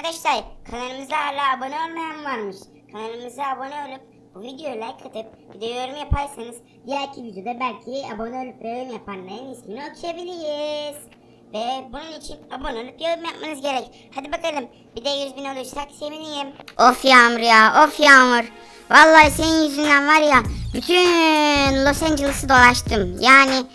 Arkadaşlar kanalımıza hala abone olmayan varmış. Kanalımıza abone olup bu videoya like atıp bir de yorum yaparsanız diğerki videoda belki abone olup yorum yapanların ismini okuyabiliriz. Ve bunun için abone olup yorum yapmanız gerek. Hadi bakalım bir de 100 bin olursak sevinirim. Of Yağmur ya of Yağmur. Vallahi senin yüzünden var ya bütün Los Angeles'ı dolaştım. Yani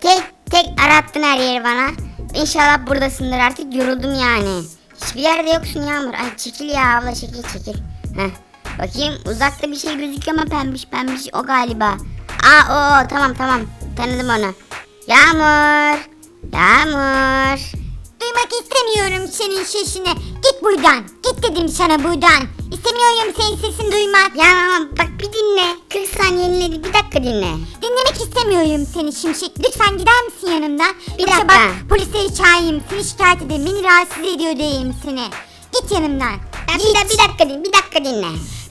tek tek arattın her yeri bana. İnşallah buradasındır artık yoruldum yani. Hiçbir yerde yoksun Yağmur. Ay çekil ya abla çekil çekil. Heh. Bakayım uzakta bir şey gözüküyor ama pembiş pembiş o galiba. Aa o tamam tamam tanıdım onu. Yağmur. Yağmur. Duymak istemiyorum senin sesini. Git buradan. Git dedim sana buradan. İstemiyorum senin sesini duymak. Ya bak bir dinle. 40 saniyeliğine bir dakika dinle. Dinlemek istemiyorum seni Şimşek. Lütfen gider misin yanımdan? Bir Yoksa dakika. bak polisleri çağırayım. Seni şikayet edeyim. Beni rahatsız ediyor diyeyim seni. Git yanımdan. Ya bir, Git. da- bir dakika dinle. Bir dakika dinle.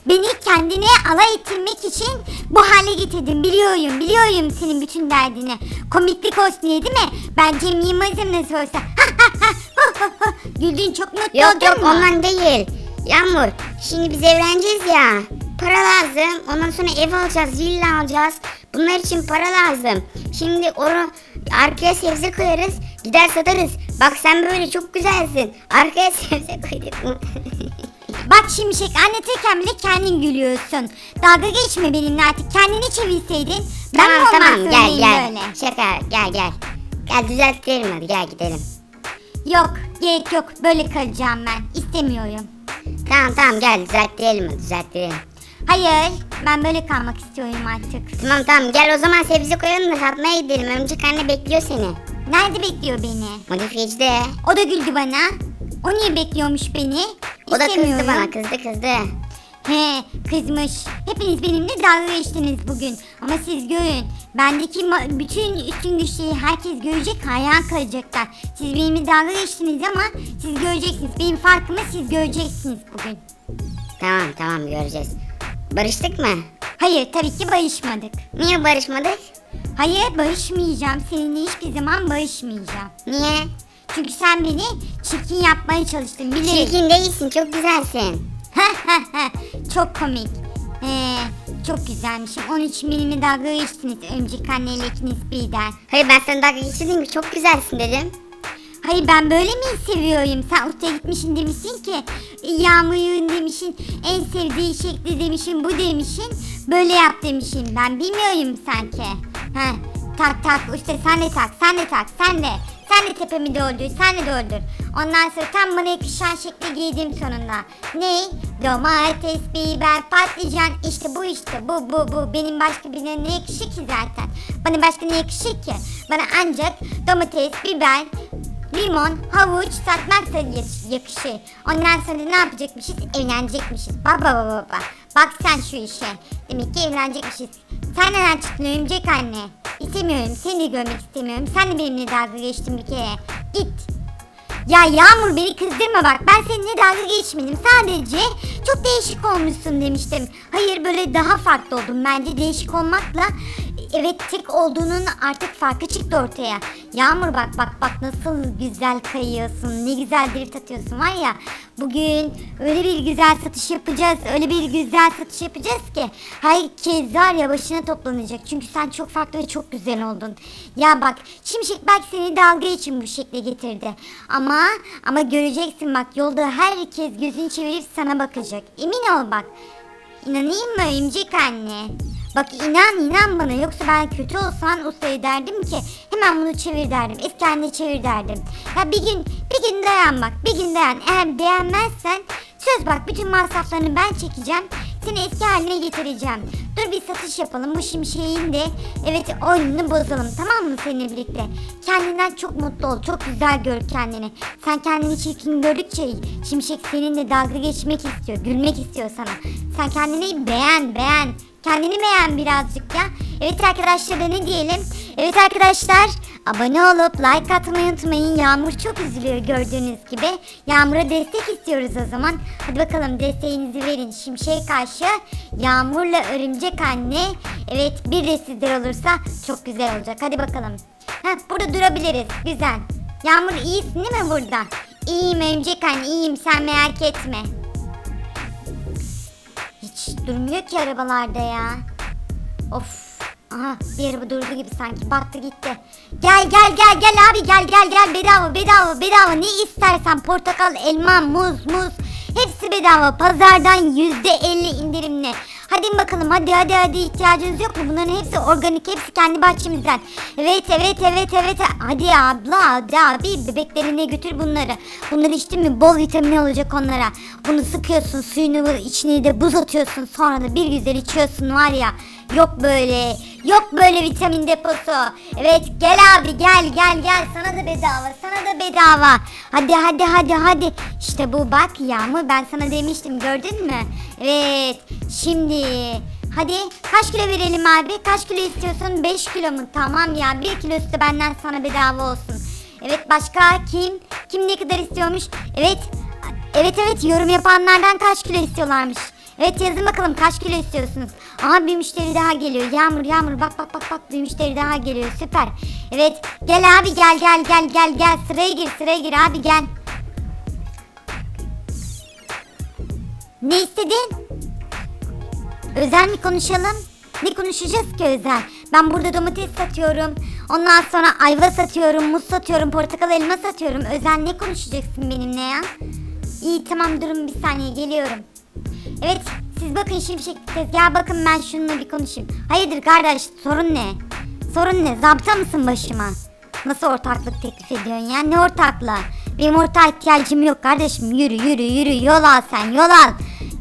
Beni kendine alay ettirmek için bu hale getirdin. Biliyorum, biliyorum senin bütün derdini. Komiklik olsun diye değil mi? Ben Cem Yılmaz'ım nasıl olsa. Güldün çok mutlu Yok oldun yok mu? ondan değil. Yağmur şimdi biz evleneceğiz ya. Para lazım. Ondan sonra ev alacağız, villa alacağız. Bunlar için para lazım. Şimdi onu arkaya sebze koyarız. Gider satarız. Bak sen böyle çok güzelsin. Arkaya sebze koyduk? Bak Şimşek anlatırken bile kendin gülüyorsun. Dalga geçme benimle artık. Kendini çevirseydin. Ben mi tamam olmak tamam gel gel. böyle? Şaka gel gel. Gel düzeltelim hadi gel gidelim. Yok gerek yok. Böyle kalacağım ben. İstemiyorum. Tamam tamam gel düzeltelim hadi düzeltelim. Hayır. Ben böyle kalmak istiyorum artık. Tamam tamam gel o zaman sebze koyalım da satmaya gidelim. Örümcek anne bekliyor seni. Nerede bekliyor beni? Modifiyecide. O da güldü bana. O niye bekliyormuş beni? O da kızdı İstemiyorum. bana kızdı kızdı. He kızmış. Hepiniz benimle dalga geçtiniz bugün. Ama siz görün. Bendeki ma- bütün üstün güçleri herkes görecek hayran kalacaklar. Siz benimle dalga geçtiniz ama siz göreceksiniz. Benim farkımı siz göreceksiniz bugün. Tamam tamam göreceğiz. Barıştık mı? Hayır tabii ki barışmadık. Niye barışmadık? Hayır barışmayacağım. Seninle hiçbir zaman barışmayacağım. Niye? Çünkü sen beni çirkin yapmaya çalıştın bilirim. Çirkin değilsin çok güzelsin. çok komik. Ee, çok güzelmişim. Onun için benimle dalga geçtiniz. Önceki anneyle ikiniz birden. Hayır ben sana dalga geçirdim ki çok güzelsin dedim. Hayır ben böyle mi seviyorum? Sen ustaya gitmişsin demişsin ki Yağmur'un demişsin en sevdiği şekli demişsin bu demişsin. Böyle yap demişsin. Ben bilmiyorum sanki. Ha, tak tak usta sen de tak sen de tak sen de. Sen de tepemi doldur sen de doldur. Ondan sonra tam bana yakışan şekli giydim sonunda. Ne? Domates, biber, patlıcan işte bu işte bu bu bu. Benim başka birine ne yakışır ki zaten? Bana başka ne yakışır ki? Bana ancak domates, biber, Limon, havuç satmak da ya- yakışır. Ondan sonra ne yapacakmışız? Evlenecekmişiz. Baba baba baba. Bak sen şu işe. Demek ki evlenecekmişiz. Sen çıktın örümcek anne? İstemiyorum. Seni de görmek istemiyorum. Sen de benimle dalga geçtin bir kere. Git. Ya Yağmur beni kızdırma bak. Ben seninle dalga geçmedim. Sadece çok değişik olmuşsun demiştim. Hayır böyle daha farklı oldum. Bence değişik olmakla evet tek olduğunun artık farkı çıktı ortaya. Yağmur bak bak bak nasıl güzel kayıyorsun. Ne güzel drift atıyorsun var ya. Bugün öyle bir güzel satış yapacağız. Öyle bir güzel satış yapacağız ki herkes var ya başına toplanacak. Çünkü sen çok farklı ve çok güzel oldun. Ya bak Şimşek belki seni dalga için bu şekle getirdi. Ama ama göreceksin bak yolda herkes gözünü çevirip sana bakacak. Emin ol bak. İnanayım mı örümcek anne? Bak inan inan bana yoksa ben kötü olsan ustaya derdim ki hemen bunu çevir derdim. Eski çevir derdim. Ya bir gün bir gün dayan bak bir gün dayan. Eğer beğenmezsen söz bak bütün masraflarını ben çekeceğim. Seni eski haline getireceğim. Dur bir satış yapalım bu şimşeğin de evet oyununu bozalım tamam mı seninle birlikte? Kendinden çok mutlu ol çok güzel gör kendini. Sen kendini çirkin gördükçe şimşek seninle dalga geçmek istiyor gülmek istiyor sana. Sen kendini beğen beğen. Kendini beğen birazcık ya. Evet arkadaşlar da ne diyelim? Evet arkadaşlar abone olup like atmayı unutmayın. Yağmur çok üzülüyor gördüğünüz gibi. Yağmur'a destek istiyoruz o zaman. Hadi bakalım desteğinizi verin. Şimşek'e karşı Yağmur'la Örümcek Anne. Evet bir de sizler olursa çok güzel olacak. Hadi bakalım. Heh, burada durabiliriz. Güzel. Yağmur iyisin değil mi burada? İyiyim örümcek anne iyiyim sen merak etme. Durmuyor ki arabalarda ya. Of. Aha bir araba durdu gibi sanki battı gitti. Gel gel gel gel abi gel gel gel bedava bedava bedava ne istersen portakal elma muz muz hepsi bedava pazardan yüzde elli indirimli. Hadi bakalım hadi hadi hadi ihtiyacınız yok mu? Bunların hepsi organik hepsi kendi bahçemizden. Evet evet evet evet hadi abla hadi abi bebeklerine götür bunları. Bunları içtin mi bol vitamin olacak onlara. Bunu sıkıyorsun suyunu içine de buz atıyorsun sonra da bir güzel içiyorsun var ya. Yok böyle. Yok böyle vitamin deposu. Evet gel abi gel gel gel. Sana da bedava. Sana da bedava. Hadi hadi hadi hadi. İşte bu bak Yağmur ben sana demiştim gördün mü? Evet. Şimdi hadi kaç kilo verelim abi? Kaç kilo istiyorsun? 5 kilo mu? Tamam ya 1 kilosu da benden sana bedava olsun. Evet başka kim? Kim ne kadar istiyormuş? Evet. Evet evet yorum yapanlardan kaç kilo istiyorlarmış? Evet yazın bakalım kaç kilo istiyorsunuz? Aha bir müşteri daha geliyor. Yağmur yağmur bak bak bak bak bir müşteri daha geliyor. Süper. Evet gel abi gel gel gel gel gel sıraya gir sıraya gir abi gel. Ne istedin? Özel mi konuşalım? Ne konuşacağız ki özel? Ben burada domates satıyorum. Ondan sonra ayva satıyorum, muz satıyorum, portakal elma satıyorum. Özel ne konuşacaksın benimle ya? İyi tamam durun bir saniye geliyorum. Evet siz bakın şimşek tezgah bakın ben şununla bir konuşayım. Hayırdır kardeş sorun ne? Sorun ne? Zapta mısın başıma? Nasıl ortaklık teklif ediyorsun ya? Ne ortaklığı? Benim ortağa ihtiyacım yok kardeşim. Yürü yürü yürü yol al sen yol al.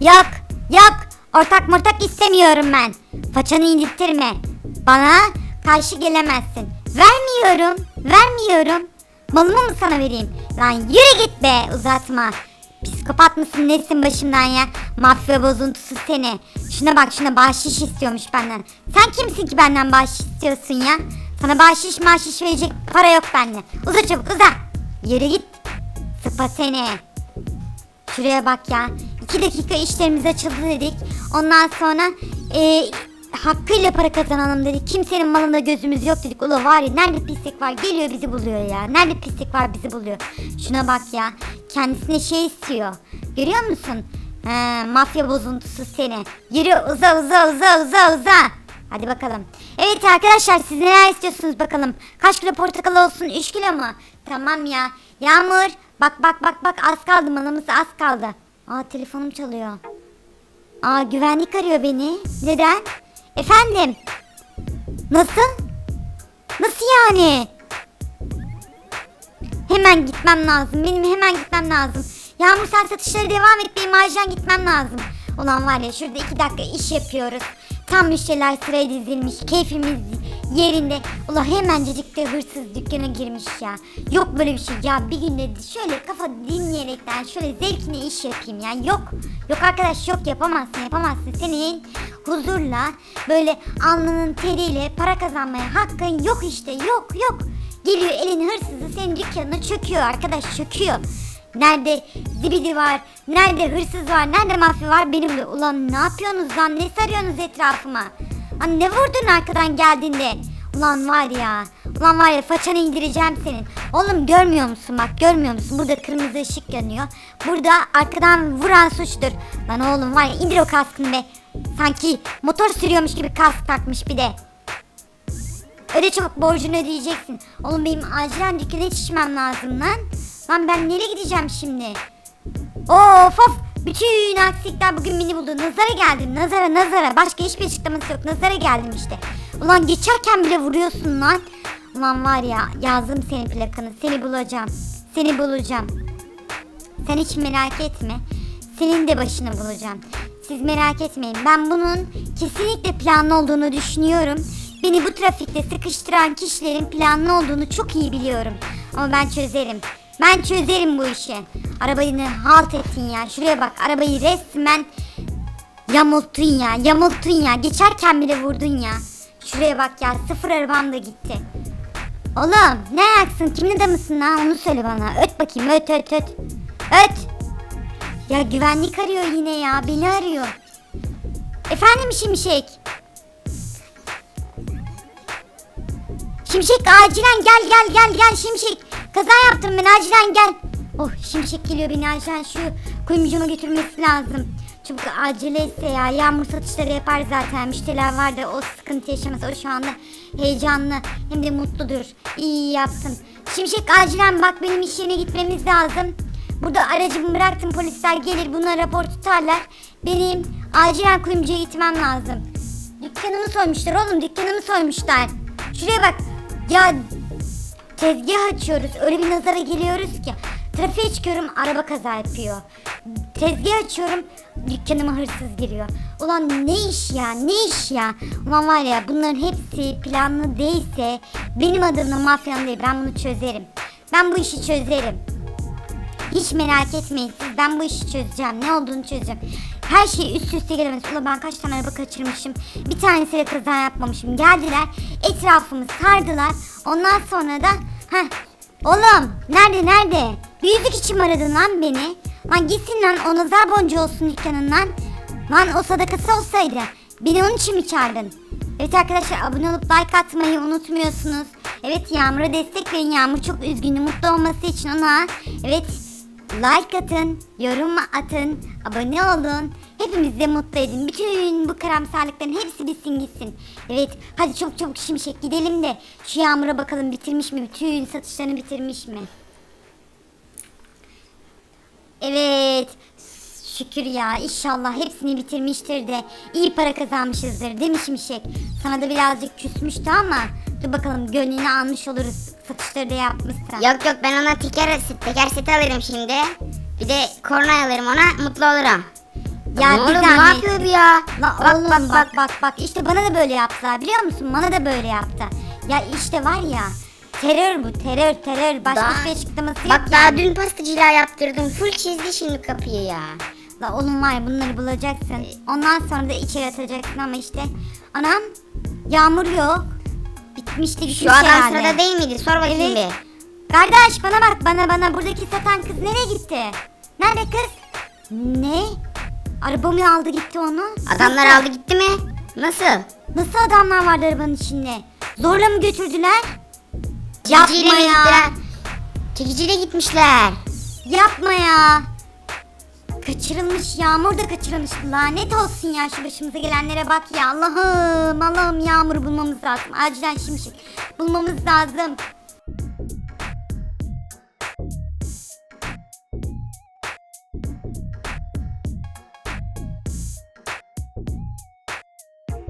Yok yok ortak mortak istemiyorum ben. Façanı indirttirme. Bana karşı gelemezsin. Vermiyorum vermiyorum. Malımı mı sana vereyim? Lan yürü git be uzatma. Psikopat mısın nesin başımdan ya? Mafya bozuntusu seni. Şuna bak şuna bahşiş istiyormuş benden. Sen kimsin ki benden bahşiş istiyorsun ya? Sana bahşiş mahşiş verecek para yok bende. Uza çabuk uza. Yürü git. Sıpa seni. Şuraya bak ya. İki dakika işlerimiz açıldı dedik. Ondan sonra e, hakkıyla para kazanalım dedik. Kimsenin malında gözümüz yok dedik. Ula var ya nerede pislik var geliyor bizi buluyor ya. Nerede pislik var bizi buluyor. Şuna bak ya. Kendisine şey istiyor. Görüyor musun? He, mafya bozuntusu seni. Yürü uza uza uza uza uza. Hadi bakalım. Evet arkadaşlar siz neler istiyorsunuz bakalım. Kaç kilo portakal olsun? 3 kilo mu? Tamam ya. Yağmur. Bak bak bak bak az kaldı malımız az kaldı. Aa telefonum çalıyor. Aa güvenlik arıyor beni. Neden? Efendim? Nasıl? Nasıl yani? Hemen gitmem lazım. Benim hemen gitmem lazım. Yağmur sen satışlara devam et. Benim acilen gitmem lazım. Ulan var ya şurada iki dakika iş yapıyoruz. Tam müşteriler sıraya dizilmiş. Keyfimiz yerinde. Ulan hemencecik de hırsız dükkana girmiş ya. Yok böyle bir şey ya. Bir günde şöyle kafa dinleyerekten şöyle zevkine iş yapayım ya. Yok. Yok arkadaş yok yapamazsın yapamazsın. Senin huzurla böyle alnının teriyle para kazanmaya hakkın yok işte yok yok. Geliyor elin hırsızı senin dükkanına çöküyor arkadaş çöküyor. Nerede zibidi var, nerede hırsız var, nerede mafya var benim de. Ulan ne yapıyorsunuz lan, ne sarıyorsunuz etrafıma? Hani ne vurdun arkadan geldiğinde? Ulan var ya, ulan var ya façanı indireceğim senin. Oğlum görmüyor musun bak görmüyor musun? Burada kırmızı ışık yanıyor. Burada arkadan vuran suçtur. Lan oğlum var ya indir o kaskını be. Sanki motor sürüyormuş gibi kask takmış bir de. Öyle çabuk borcunu ödeyeceksin. Oğlum benim acilen dükkana yetişmem lazım lan. Lan ben nereye gideceğim şimdi? Of of. Bütün aksilikler bugün beni buldu. Nazara geldim. Nazara nazara. Başka hiçbir açıklaması yok. Nazara geldim işte. Ulan geçerken bile vuruyorsun lan. Ulan var ya yazdım senin plakanı. Seni bulacağım. Seni bulacağım. Sen hiç merak etme. Senin de başını bulacağım. Siz merak etmeyin. Ben bunun kesinlikle planlı olduğunu düşünüyorum. Beni bu trafikte sıkıştıran kişilerin planlı olduğunu çok iyi biliyorum. Ama ben çözerim. Ben çözerim bu işi. Arabayı halt ettin ya. Şuraya bak arabayı resmen yamulttun ya. Yamulttun ya. Geçerken bile vurdun ya. Şuraya bak ya. Sıfır arabam da gitti. Oğlum ne ayaksın? Kimin adamısın lan? Onu söyle bana. Öt bakayım öt öt öt. Öt. Ya güvenlik arıyor yine ya. Beni arıyor. Efendim Şimşek? Şimşek acilen gel gel gel gel Şimşek. Kaza yaptım ben acilen gel. Oh şimşek geliyor beni ajan şu kuyumcuma götürmesi lazım. Çabuk acele etse ya. Yağmur satışları yapar zaten. Müşteriler var da o sıkıntı yaşamaz. O şu anda heyecanlı hem de mutludur. İyi yapsın. Şimşek acilen bak benim iş yerine gitmemiz lazım. Burada aracımı bıraktım polisler gelir buna rapor tutarlar. Benim acilen kuyumcuya gitmem lazım. Dükkanımı soymuşlar oğlum dükkanımı soymuşlar. Şuraya bak. Ya tezgah açıyoruz. Öyle bir nazara geliyoruz ki. Trafiğe çıkıyorum araba kaza yapıyor. Tezgah açıyorum dükkanıma hırsız giriyor. Ulan ne iş ya ne iş ya. Ulan var ya bunların hepsi planlı değilse benim adımla mafyanın değil ben bunu çözerim. Ben bu işi çözerim. Hiç merak etmeyin siz ben bu işi çözeceğim. Ne olduğunu çözeceğim. Her şey üst üste gelemez. Ulan ben kaç tane araba kaçırmışım. Bir tanesiyle kaza yapmamışım. Geldiler etrafımı sardılar. Ondan sonra da heh, oğlum nerede nerede? Bir yüzük için mi aradın lan beni? Lan gitsin lan o nazar boncuğu olsun dükkanından. Lan o sadakası olsaydı. Beni onun için mi çağırdın? Evet arkadaşlar abone olup like atmayı unutmuyorsunuz. Evet Yağmur'a destek verin. Yağmur çok üzgün, mutlu olması için ona. Evet like atın, yorum atın, abone olun. Hepimizi mutlu edin. Bütün bu karamsarlıkların hepsi bitsin gitsin. Evet hadi çok çabuk şimşek gidelim de şu Yağmur'a bakalım bitirmiş mi? Bütün satışlarını bitirmiş mi? Evet. Şükür ya inşallah hepsini bitirmiştir de iyi para kazanmışızdır değil mi Şimşek? Sana da birazcık küsmüştü ama dur bakalım gönlünü almış oluruz. Satışları da yapmışsın. Yok yok ben ona teker, teker seti alırım şimdi. Bir de korna alırım ona mutlu olurum. Ya ne bir oğlum ne zahmet. yapıyor bu ya? La bak, oğlum bak bak, bak bak işte bana da böyle yaptılar biliyor musun? Bana da böyle yaptı. Ya işte var ya terör bu terör terör başka Daha- şey açıklaması yok Bak daha yani. dün pastacıyla yaptırdım. Full çizdi şimdi kapıyı ya. La oğlum var ya bunları bulacaksın. Ondan sonra da içeri atacaksın ama işte. Anam yağmur yok. Bitmişti gitmiş Şu adam herhalde. sırada değil miydi? Sor bakayım Evet. bir. Kardeş bana bak bana bana buradaki satan kız nereye gitti? Nerede kız? Ne? Arabamı aldı gitti onu. Adamlar Nasıl? aldı gitti mi? Nasıl? Nasıl adamlar vardı arabanın içinde? Zorla mı götürdüler? Yapma Çekiciyle mi ya. gittiler? Çekiciyle gitmişler. Yapma ya. Kaçırılmış yağmur da kaçırılmış. Lanet olsun ya şu başımıza gelenlere bak ya. Allah'ım Allah'ım yağmur bulmamız lazım. Acilen şimşek bulmamız lazım.